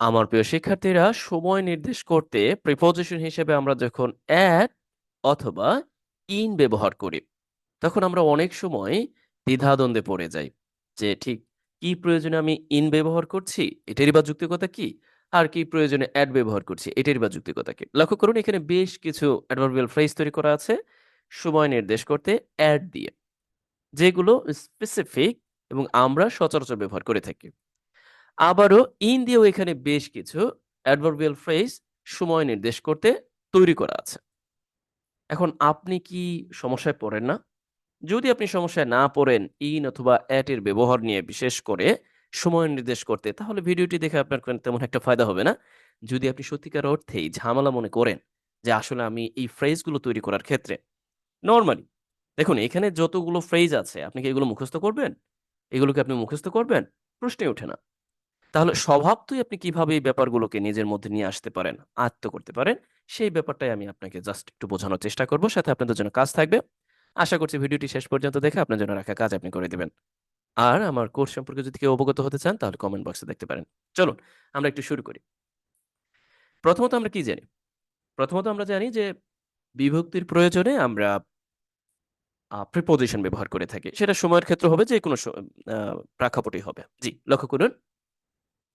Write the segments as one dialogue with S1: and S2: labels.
S1: আমার প্রিয় শিক্ষার্থীরা, সময় নির্দেশ করতে প্রিপোজিশন হিসেবে আমরা যখন অ্যাট অথবা ইন ব্যবহার করি, তখন আমরা অনেক সময় দ্বিধাদ্বন্দ্বে পড়ে যাই যে ঠিক কি প্রয়োজনে আমি ইন ব্যবহার করছি, এটারই বা যুক্তিকতা কি? আর কি প্রয়োজনে অ্যাড ব্যবহার করছি, এটারই বা যুক্তিকতা কি? লক্ষ্য করুন, এখানে বেশ কিছু অ্যাডভার্বিয়াল ফ্রেজ তৈরি করা আছে, সময় নির্দেশ করতে অ্যাড দিয়ে, যেগুলো স্পেসিফিক এবং আমরা সচরাচর ব্যবহার করে থাকি। আবারও ইন দিয়েও এখানে বেশ কিছু অ্যাডভার্বিয়াল ফ্রেজ সময় নির্দেশ করতে তৈরি করা আছে। এখন আপনি কি সমস্যায় পড়েন না? যদি আপনি সমস্যায় না পড়েন, ইন অথবা অ্যাট এর ব্যবহার নিয়ে বিশেষ করে সময় নির্দেশ করতে, তাহলে ভিডিওটি দেখে আপনার তেমন একটা ফায়দা হবে না। যদি আপনি সত্যিকার অর্থেই ঝামেলা মনে করেন যে আসলে আমি এই ফ্রেজগুলো তৈরি করার ক্ষেত্রে নর্মালি দেখুন, এখানে যতগুলো ফ্রেজ আছে, আপনি কি এগুলো মুখস্থ করবেন? এগুলোকে আপনি মুখস্থ করবেন? প্রশ্নই ওঠে না। তাহলে স্বভাবতই আপনি কীভাবে এই ব্যাপারগুলোকে নিজের মধ্যে নিয়ে আসতে পারেন, আয়ত্ত করতে পারেন, সেই ব্যাপারটাই আমি আপনাকে জাস্ট একটু বোঝানোর চেষ্টা করব। সাথে আপনাদের জন্য কাজ থাকবে। আশা করছি ভিডিওটি শেষ পর্যন্ত দেখে আপনার জন্য রাখা কাজ আপনি করে দেবেন। আর আমার কোর্স সম্পর্কে যদি কেউ অবগত হতে চান, তাহলে কমেন্ট বক্সে দেখতে পারেন। চলুন, আমরা একটু শুরু করি। প্রথমত আমরা কি জানি? প্রথমত আমরা জানি যে বিভক্তির প্রয়োজনে আমরা প্রিপোজিশন ব্যবহার করে থাকি। সেটা সময়ের ক্ষেত্রে হবে যে কোনো প্রেক্ষাপটই হবে। জি, লক্ষ্য করুন।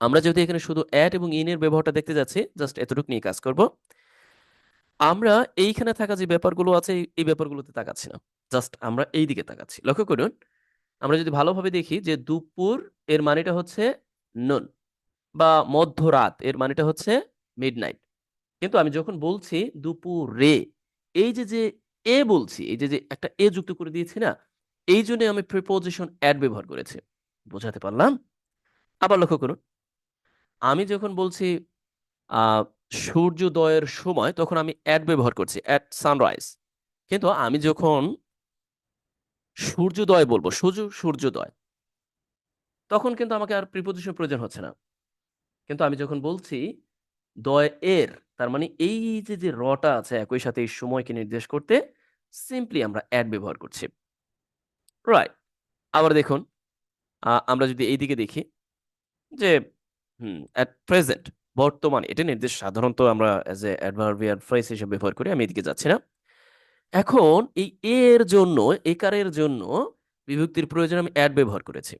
S1: আমরা যদি এখানে শুধু অ্যাড এবং ইন এর ব্যবহারটা দেখতে যাচ্ছি জাস্ট এতটুকু নিয়ে কাজ করব। আমরা এইখানে থাকা যে ব্যাপারগুলো আছে, এই- ব্যাপারগুলোতে তাকাচ্ছি না। জাস্ট আমরা এই দিকে তাকাচ্ছি। লক্ষ্য করুন, আমরা যদি ভালোভাবে দেখি যে দুপুর, এর মানেটা হচ্ছে নুন বা মধ্যরাত, এর মানেটা হচ্ছে মিডনাইট কিন্তু আমি যখন বলছি দুপুরে, এই যে যে এ বলছি, এই যে যে একটা এ যুক্ত করে দিয়েছি না, এই জন্য আমি প্রিপোজিশন অ্যাড ব্যবহার করেছি। বোঝাতে পারলাম? আবার লক্ষ্য করুন আমি যখন বলছি সূর্যোদয়ের সময়, তখন আমি অ্যাড ব্যবহার করছি অ্যাট সানরাইজ কিন্তু আমি যখন সূর্যোদয় বলব, সূর্য, সূর্যোদয়, তখন কিন্তু আমাকে আর প্রিপোজিশন প্রয়োজন হচ্ছে না। কিন্তু আমি যখন বলছি, দয় এর, তার মানে এই যে যে, রটা আছে, একই সাথে এই সময়কে নির্দেশ করতে সিম্পলি আমরা অ্যাড ব্যবহার করছি। রাইট আবার দেখুন আমরা যদি এইদিকে দেখি, যে হুম অ্যাট প্রেজেন্ট বর্তমানে, এটা নির্দেশ সাধারণত আমরা অ্যাজ এ অ্যাডভার্বিয়াল ফ্রেজ হিসেবে ব্যবহার করি, আমি এদিকে যাচ্ছি না। এখন এই এর জন্য, একারের জন্য বিভক্তির প্রয়োজন আমি অ্যাড ব্যবহার করেছি।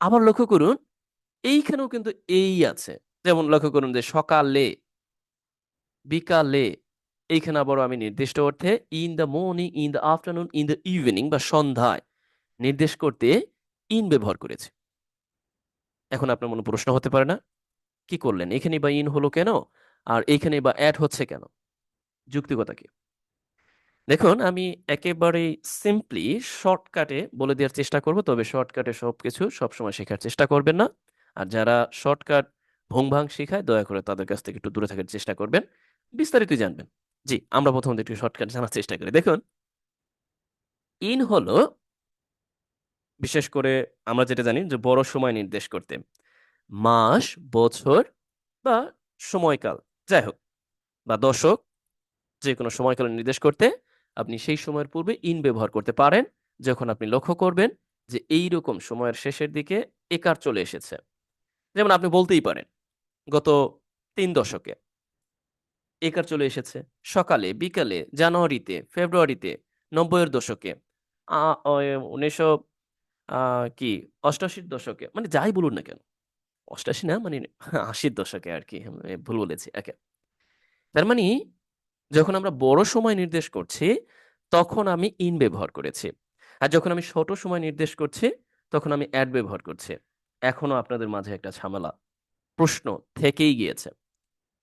S1: আবার লক্ষ্য করুন, এইখানেও কিন্তু এই আছে। যেমন লক্ষ্য করুন যে সকালে, বিকালে, এইখানে আবারও আমি নির্দিষ্ট অর্থে in the morning in the afternoon in the evening বা সন্ধ্যায় নির্দেশ করতে ইন ব্যবহার করেছি। এখন আপনার মনে প্রশ্ন হতে পারে না, কি করলেন? এখানে বা ইন হলো কেন? আর এইখানে বা অ্যাড হচ্ছে কেন? যুক্তিকতা কি? দেখুন, আমি একেবারেই সিম্পলি শর্টকাটে বলে দেওয়ার চেষ্টা করব, তবে শর্টকাটে সব কিছু সবসময় শেখার চেষ্টা করবেন না। আর যারা শর্টকাট ভুংভাং শেখায়, দয়া করে তাদের কাছ থেকে একটু দূরে থাকার চেষ্টা করবেন। বিস্তারিত জানবেন। জি, আমরা প্রথমত একটু শর্টকাট জানার চেষ্টা করি। দেখুন ইন হলো বিশেষ করে আমরা যেটা জানি যে বড় সময় নির্দেশ করতে। মাস, বছর বা সময়কাল। যাই হোক, বা দশক, যে কোনো সময়কাল নির্দেশ করতে আপনি সেই সময়ের পূর্বে ইন ব্যবহার করতে পারেন, যখন আপনি লক্ষ্য করবেন যে এই রকম সময়ের শেষের দিকে একার চলে এসেছে। যেমন আপনি বলতেই পারেন, গত তিন দশকে একার চলে এসেছে। সকালে, বিকালে, জানুয়ারিতে, ফেব্রুয়ারিতে, নব্বইয়ের দশকে উনিশশো কি অষ্টাশির দশকে? মানে যাই বলুন না কেন। অষ্টাশি না মানে আশির দশকে আর কি ভুল বলেছি একে তার মানে যখন আমরা বড় সময় নির্দেশ করছি, তখন আমি ইন ব্যবহার করেছি। আর যখন আমি ছোট সময় নির্দেশ করছি, তখন আমি অ্যাড ব্যবহার করছি। এখনও আপনাদের মাঝে একটা ঝামেলা, প্রশ্ন থেকেই গিয়েছে।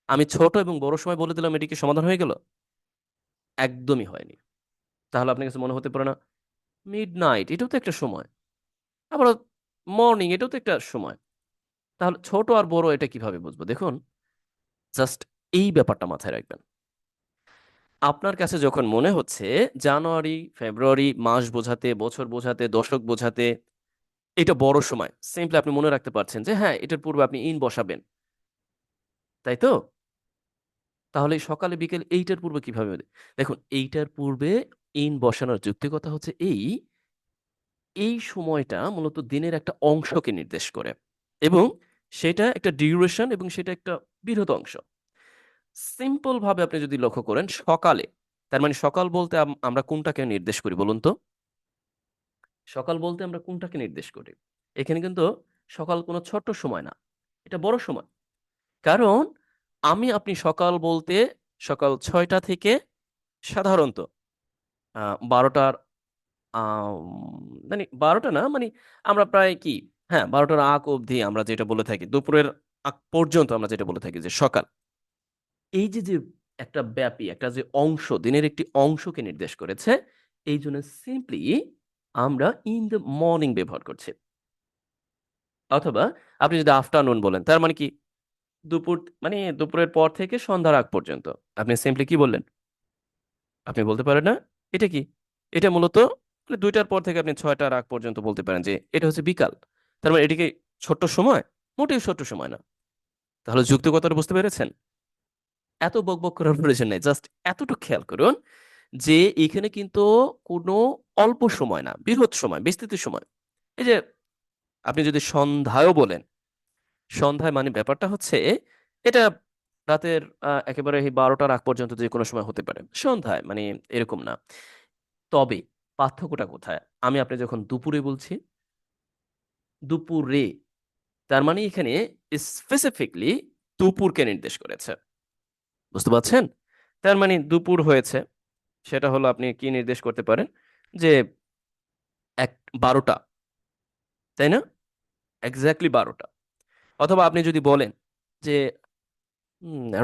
S1: আমি ছোট এবং বড় সময় বলে দিলাম, এটি কি সমাধান হয়ে গেল? একদমই হয়নি। তাহলে আপনার কাছে মনে হতে পারে না মিড নাইট এটাও তো একটা সময়। আবার মর্নিং এটাও তো একটা সময়। তাহলে ছোট আর বড় এটা কীভাবে বুঝব? দেখুন জাস্ট এই ব্যাপারটা মাথায় রাখবেন। আপনার কাছে যখন মনে হচ্ছে জানুয়ারি, ফেব্রুয়ারি, মাস বোঝাতে, বছর বোঝাতে, দশক বোঝাতে, এটা বড় সময় সিম্পলি আপনি মনে রাখতে পারছেন যে হ্যাঁ এটার পূর্বে আপনি ইন বসাবেন। তাই তো? তাহলে সকালে, বিকেল এইটার পূর্বে কীভাবে দেখুন, এইটার পূর্বে ইন বসানোর যুক্তিকতা হচ্ছে এই এই সময়টা মূলত দিনের একটা অংশকে নির্দেশ করে এবং সেটা একটা ডিউরেশন এবং সেটা একটা বৃহৎ অংশ। সিম্পল ভাবে আপনি যদি লক্ষ্য করেন, সকালে, তার মানে সকাল বলতে আমরা কোনটাকে নির্দেশ করি বলুন তো? সকাল বলতে আমরা কোনটাকে নির্দেশ করি? এখানে কিন্তু সকাল কোনো ছোট্ট সময় না, এটা বড় সময়। কারণ আমি, আপনি সকাল বলতে সকাল ছয়টা থেকে সাধারণত বারোটার মানে বারোটা না? মানে আমরা প্রায় কি? হ্যাঁ বারোটার আগ অবধি আমরা যেটা বলে থাকি, দুপুরের আগ পর্যন্ত আমরা যেটা বলে থাকি যে সকাল। এই যে যে একটা ব্যাপী, একটা যে অংশ, দিনের একটি অংশকে নির্দেশ করেছে, এই জন্য সিম্পলি আমরা ইন দ্য মর্নিং ব্যবহার করছি। অথবা আপনি যদি আফটারনুন বলেন, তার মানে কি? দুপুর মানে দুপুরের পর থেকে সন্ধ্যার আগ পর্যন্ত। আপনি সিম্পলি কি বললেন? আপনি বলতে পারেন না? এটা কি? এটা মূলত মানে দুইটার পর থেকে আপনি ছয়টার আগ পর্যন্ত বলতে পারেন যে এটা হচ্ছে বিকাল। তার মানে এটিকে ছোট্ট সময় মোটেও ছোট্ট সময় না। তাহলে যুক্তিকতাটা বুঝতে পেরেছেন? এত বকবক করার প্রয়োজন নেই। জাস্ট এতটুকু খেয়াল করুন যে এখানে কিন্তু কোনো অল্প সময় না, বৃহৎ সময়, বিস্তৃত সময়। এই যে আপনি যদি সন্ধ্যায়ও বলেন, সন্ধ্যায় মানে ব্যাপারটা হচ্ছে এটা রাতের একেবারে বারোটার আগ পর্যন্ত যে কোনো সময় হতে পারে। সন্ধ্যায় মানে এরকম না। তবে পার্থক্যটা কোথায়? আমি আপনি যখন দুপুরে বলছি, দুপুরে, তার মানে এখানে স্পেসিফিকলি দুপুরকে নির্দেশ করেছে। বুঝতে পারছেন? তার মানে দুপুর হয়েছে, সেটা হলো আপনি কি নির্দেশ করতে পারেন? যে এক, বারোটা, তাই না? এক্স্যাক্টলি বারোটা। অথবা আপনি যদি বলেন যে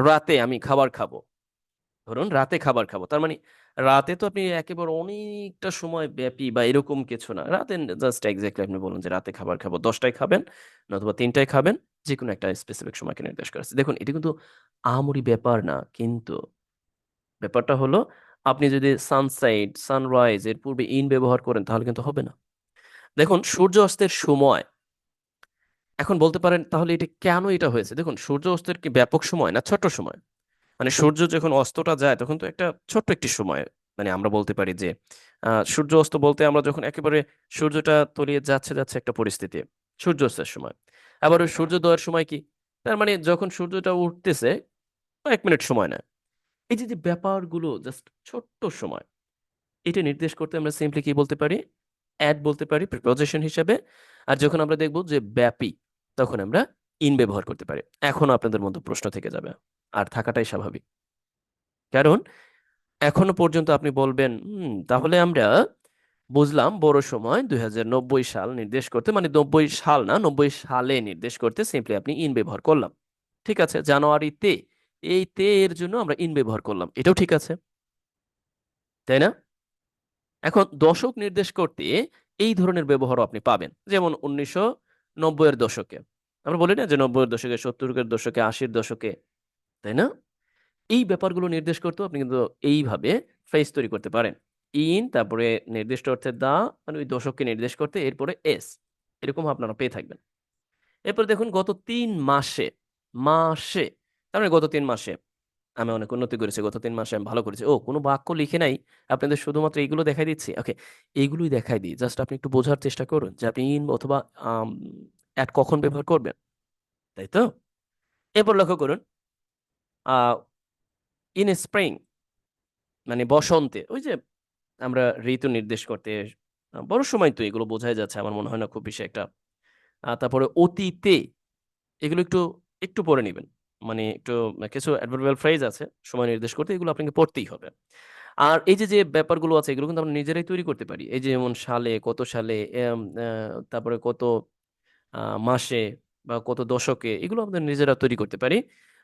S1: রাতে আমি খাবার খাব। ধরুন, রাতে খাবার খাব। তার মানে রাতে তো আপনি একেবারে অনেকটা সময় ব্যাপী বা এরকম কিছু না। রাতে জাস্ট এক্স্যাক্টলি আপনি বলুন যে রাতে খাবার খাব। দশটায় খাবেন নতুবা তিনটায় খাবেন যে কোনো একটা স্পেসিফিক সময়কে নির্দেশ করেছে দেখুন, এটা কিন্তু আহামরি ব্যাপার না, কিন্তু ব্যাপারটা হলো, আপনি যদি সানসাইড সানরাইজ এর পূর্বে ইন ব্যবহার করেন, তাহলে কিন্তু হবে না। দেখুন, সূর্য অস্তের সময়, এখন বলতে পারেন তাহলে এটা কেন এটা হয়েছে? দেখুন, সূর্য অস্তের কি ব্যাপক সময় না ছোট্ট সময়? মানে সূর্য যখন অস্তটা যায়, তখন তো একটা ছোট্ট একটি সময়। মানে আমরা বলতে পারি যে সূর্য অস্ত বলতে আমরা যখন একেবারে সূর্যটা তলিয়ে যাচ্ছে যাচ্ছে একটা পরিস্থিতি, সূর্য অস্তের সময়। আবার ওই সূর্যোদয়ের সময় কি? তার মানে যখন সূর্যটা উঠতেছে এক মিনিট সময় না এই যে যে ব্যাপারগুলো জাস্ট ছোট্ট সময়, এটা নির্দেশ করতে আমরা সিম্পলি কি বলতে পারি? অ্যাড বলতে পারি প্রিপোজিশন হিসাবে। আর যখন আমরা দেখব যে ব্যাপী, তখন আমরা ইন ব্যবহার করতে পারি। এখনও আপনাদের মধ্যে প্রশ্ন থেকে যাবে। আর থাকাটাই স্বাভাবিক। কারণ এখনও পর্যন্ত আপনি বলবেন তাহলে আমরা বুঝলাম বড় সময় দুই হাজার নব্বই সাল নির্দেশ করতে মানে নব্বই সাল না, নব্বই সালে নির্দেশ করতে সিম্পলি আপনি ইন ব্যবহার করলাম। ঠিক আছে? জানুয়ারিতে এই তে এর জন্য আমরা ইন ব্যবহার করলাম। এটাও ঠিক আছে। তাই না? এখন দশক নির্দেশ করতে এই ধরনের ব্যবহারও আপনি পাবেন। যেমন উনিশশো নব্বইয়ের দশকে। আমরা বলি না যে নব্বইয়ের দশকে সত্তরের দশকে, আশির দশকে। তাই না? এই ব্যাপারগুলো নির্দেশ করতেও আপনি কিন্তু এইভাবে ফ্রেজ তৈরি করতে পারেন। ইন তারপরে নির্দিষ্ট অর্থে দা মানে ওই দশককে নির্দেশ করতে, এরপরে এস এরকম আপনারা পেয়ে থাকবেন। এরপরে দেখুন, গত তিন মাসে মাসে, তার মানে গত তিন মাসে, আমি অনেক উন্নতি করেছি, গত তিন মাসে আমি ভালো করেছি। ও, কোনো বাক্য লিখে নাই, আপনাদের শুধুমাত্র এইগুলো দেখাই দিচ্ছি। ওকে এইগুলোই দেখাই দিই জাস্ট আপনি একটু বোঝার চেষ্টা করুন যে আপনি ইন অথবা অ্যাট কখন ব্যবহার করবেন, তাই তো? এরপর লক্ষ্য করুন ইন স্প্রিং মানে বসন্তে, ওই যে আমরা ঋতু নির্দেশ করতে বড় সময় তো এগুলো বোঝাই যাচ্ছে, আমার মনে হয় না খুব বেশি একটা। তারপরে অতীতে এগুলো একটু একটু পড়ে নেবেন। মানে একটু, কিছু অ্যাডভার্বিয়াল ফ্রেজ আছে, সময় নির্দেশ করতে এগুলো আপনাকে পড়তেই হবে। আর এই যে যে ব্যাপারগুলো আছে, এগুলো কিন্তু আমরা নিজেরাই তৈরি করতে পারি। এই যেমন সালে, কত সালে তারপরে কত মাসে বা কত দশকে, এগুলো আমাদের নিজেরা তৈরি করতে পারি।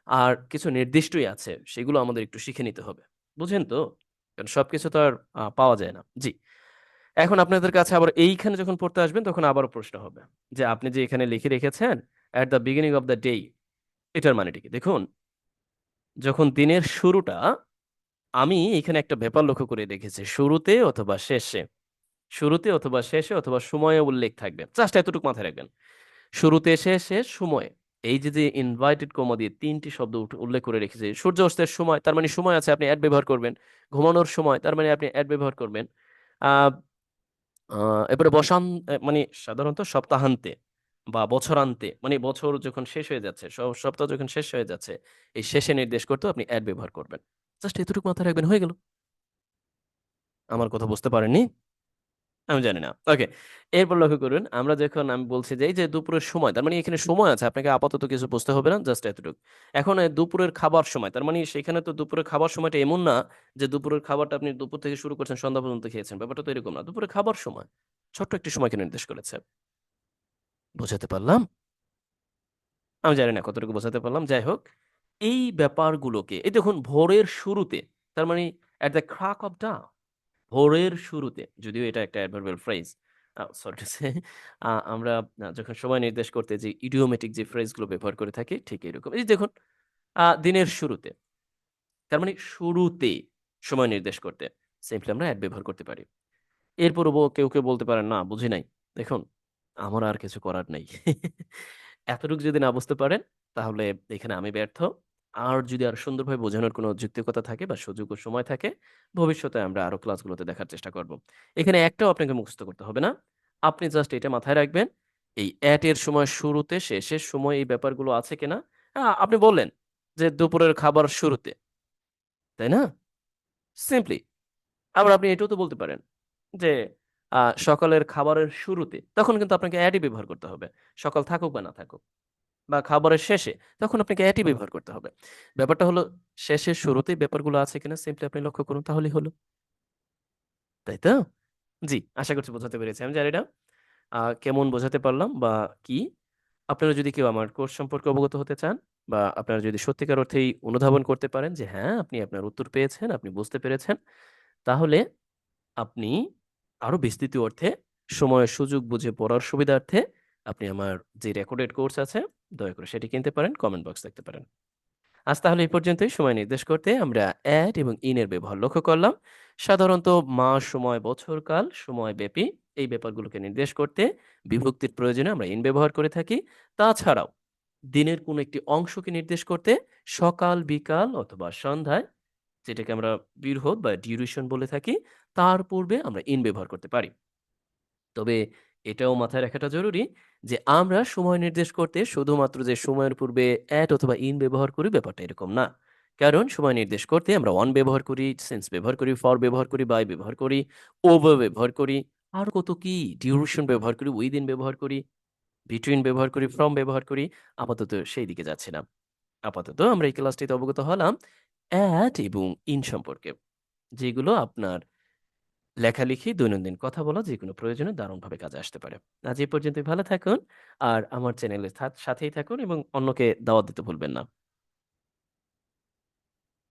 S1: আর কিছু নির্দিষ্টই আছে, সেগুলো আমাদের একটু শিখে নিতে হবে। বুঝেন তো? কারণ সবকিছু তো আর পাওয়া যায় না। জি। এখন আপনাদের কাছে আবার এইখানে যখন পড়তে আসবেন, তখন আবারও প্রশ্ন হবে যে, আপনি যে এখানে লিখে রেখেছেন at the beginning of the day এটার মানেটা কি? দেখুন, যখন দিনের শুরুটা, আমি এখানে একটা ব্যাপার লক্ষ্য করে রেখেছি শুরুতে অথবা শেষে। শুরুতে অথবা শেষে অথবা সময়ে উল্লেখ থাকবে। জাস্ট এতটুকু মাথায় রাখবেন। শুরুতে, শেষে, সময়ে। এই যে যে ইনভাইটেড কমা দিয়ে তিনটি শব্দ উল্লেখ করে রেখেছে সূর্য অস্তের সময় তার মানে সময় আছে আপনি অ্যাড ব্যবহার করবেন ঘুমানোর সময় তার মানে আপনি অ্যাড ব্যবহার করবেন এরপরে বসান মানে সাধারণত সপ্তাহান্তে বা বছরান্তে মানে বছর যখন শেষ হয়ে যাচ্ছে, সপ্তাহ যখন শেষ হয়ে যাচ্ছে, এই শেষে নির্দেশ করতেও আপনি অ্যাড ব্যবহার করবেন। জাস্ট এতটুকু মাথায় রাখবেন হয়ে গেল। আমার কথা বুঝতে পারেননি? আমি জানি না। ওকে। এরপর লক্ষ্য করুন, আমরা যখন আমি বলছি যে এই যে দুপুরের সময়, তার মানে এখানে সময় আছে। আপনাকে আপাতত কিছু বুঝতে হবে না। জাস্ট এতটুকু। এখন দুপুরের খাবার সময়, তার মানে সেখানে তো দুপুরের খাবার সময়টা এমন না যে দুপুরের খাবারটা আপনি দুপুর থেকে শুরু করছেন সন্ধ্যা পর্যন্ত খেয়েছেন। ব্যাপারটা তো এরকম না। দুপুরের খাবার সময়। ছোট্ট একটি সময়কে নির্দেশ করেছে। বোঝাতে পারলাম? আমি জানি না কতটুকু বোঝাতে পারলাম। যাই হোক, এই ব্যাপারগুলোকে এই দেখুন ভোরের শুরুতে, তার মানে at the crack of dawn ভোরের শুরুতে, যদিও এটা একটা adverbial phrase sorry to say আমরা যখন সময় নির্দেশ করতে যে ইডিওমেটিক যে ফ্রেজগুলো ব্যবহার করে থাকি, ঠিক এরকম। এই দেখুন, দিনের শুরুতে। তার মানে শুরুতে সময় নির্দেশ করতে সিম্পলি আমরা অ্যাড ব্যবহার করতে পারি। এরপরও ব কেউ, কেউ বলতে পারেন, "না, বুঝি নাই।" দেখুন, আমার আর কিছু করার নেই। এতটুকু যদি না বুঝতে পারেন, তাহলে এখানে আমি ব্যর্থ। আর যদি আরও সুন্দরভাবে বোঝানোর কোনো যৌক্তিকতা থাকে বা সুযোগ ও সময় থাকে, ভবিষ্যতে আমরা আরও ক্লাসগুলোতে দেখার চেষ্টা করব। এখানে একটাও আপনাকে মুখস্থ করতে হবে না। আপনি জাস্ট এটা মাথায় রাখবেন, এই at এর সময় শুরুতে, শেষের সময় এই ব্যাপারগুলো আছে কিনা? আপনি বললেন যে, "দুপুরের খাবার শুরুতে।" তাই না? সিম্পলি। আবার আপনি এটাও তো বলতে পারেন যে, "সকালের খাবারের শুরুতে।" তখন কিন্তু আপনাকে অ্যাডই ব্যবহার করতে হবে। সকাল থাকুক বা না থাকুক। বা খাবারের শেষে, তখন আপনাকে ই ব্যবহার করতে হবে। ব্যাপারটা হলো শেষের শুরুতেই ব্যাপারগুলো আছে কিনা সিম্পলি আপনি লক্ষ্য করুন তাহলেই হলো। তাই তো? জি, আশা করছি বোঝাতে পেরেছি। আমি জানি না কেমন বোঝাতে পারলাম বা কি? আপনারা যদি কেউ আমার কোর্স সম্পর্কে অবগত হতে চান বা আপনারা যদি সত্যিকার অর্থেই অনুধাবন করতে পারেন যে হ্যাঁ, আপনি আপনার উত্তর পেয়েছেন, আপনি বুঝতে পেরেছেন, তাহলে আপনি আরও বিস্তৃত অর্থে সময়ের সুযোগ বুঝে পড়ার সুবিধার্থে আপনি আমার যে রেকর্ডেড কোর্স আছে, দয়া করে সেটি কিনতে পারেন, কমেন্ট বক্স দেখতে পারেন। আজ তাহলে এই পর্যন্তই সময় নির্দেশ করতে আমরা অ্যাড এবং ইনের ব্যবহার লক্ষ্য করলাম। সাধারণত মাস, সময়, বছরকাল, সময়ব্যাপী এই ব্যাপারগুলোকে নির্দেশ করতে বিভক্তির প্রয়োজনে আমরা ইন ব্যবহার করে থাকি। তাছাড়াও দিনের কোনো একটি অংশকে নির্দেশ করতে সকাল, বিকাল অথবা সন্ধ্যায় যেটাকে আমরা বৃহৎ বা ডিউরেশন বলে থাকি, তার পূর্বে আমরা ইন ব্যবহার করতে পারি। তবে এটাও মাথায় রাখাটা জরুরি যে আমরা সময় নির্দেশ করতে শুধুমাত্র যে সময়ের পূর্বে অ্যাট অথবা ইন ব্যবহার করি ব্যাপারটা এরকম না। কারণ সময় নির্দেশ করতে আমরা on ব্যবহার করি, সেন্স ব্যবহার করি, ফর ব্যবহার করি, বাই ব্যবহার করি, ওভার ব্যবহার করি, আর কত কি ডিউরেশন ব্যবহার করি, within ব্যবহার করি, between ব্যবহার করি, ফ্রম ব্যবহার করি। আপাতত সেই দিকে যাচ্ছি না। আপাতত আমরা এই ক্লাসটিতে অবগত হলাম অ্যাট এবং ইন সম্পর্কে। যেগুলো আপনার লেখালেখি, দৈনন্দিন কথা বলা যেকোনো প্রয়োজনে দারুণভাবে কাজে আসতে পারে। আজ এই পর্যন্তই ভালো থাকুন আর আমার চ্যানেলের সাথেই থাকুন এবং অন্যকে দাওয়াত দিতে ভুলবেন না।